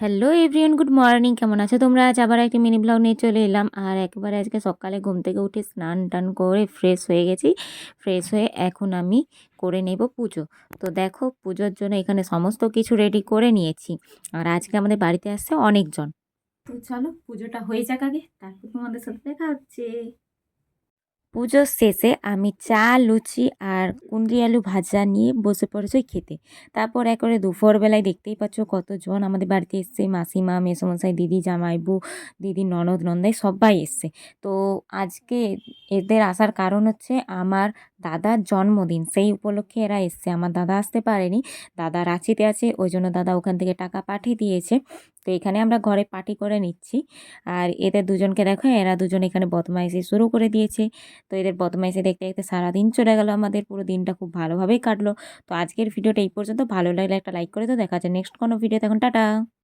Hello everyone good morning কেমন আছো তোমরা? আজ আবার একটি মিনি ব্লগ নিয়ে চলে এলাম। আর একবারে আজকে সকালে ঘুম থেকে উঠে স্নান টান করে ফ্রেশ হয়ে গেছি। ফ্রেশ হয়ে এখন আমি করে নেব পুজো। তো দেখো, পুজোর জন্য এখানে সমস্ত কিছু রেডি করে নিয়েছি। আর আজকে আমাদের বাড়িতে আসছে অনেকজন। তো চলো, পুজোটা হয়ে যাক আগে। তারপর তোমাদের সাথে দেখা হচ্ছে। পুজোর শেষে আমি চা, লুচি আর কুন্দ্রি আলু ভাজা নিয়ে বসে পড়েছি খেতে তারপর একবারে দুপুরবেলায় দেখতেই পাচ্ছ কতজন আমাদের বাড়িতে এসছে। মাসিমা, মেসমশাই, দিদি, জামাইবু, দিদি, ননদ, নন্দাই সবাই এসছে। তো আজকে এদের আসার কারণ হচ্ছে আমার দাদার জন্মদিন। সেই উপলক্ষে এরা এসছে। আমার দাদা আসতে পারেনি। দাদা রাঁচিতে আছে। ওই জন্য দাদা ওখান থেকে টাকা পাঠিয়ে দিয়েছে। তো এখানে আমরা ঘরে পার্টি করে নিচ্ছি। আর এদের দুজনকে দেখো, এরা দুজন এখানে বদমাইশি শুরু করে দিয়েছে। তো এদের বদমাইশি দেখতে দেখতে সারাদিন চলে গেল আমাদের, পুরো দিনটা খুব ভালোভাবেই কাটলো। তো আজকের ভিডিওটা এই পর্যন্ত। ভালো লাগলে একটা লাইক করে তো দেখা যায় নেক্সট কোনো ভিডিও তখন টাটা।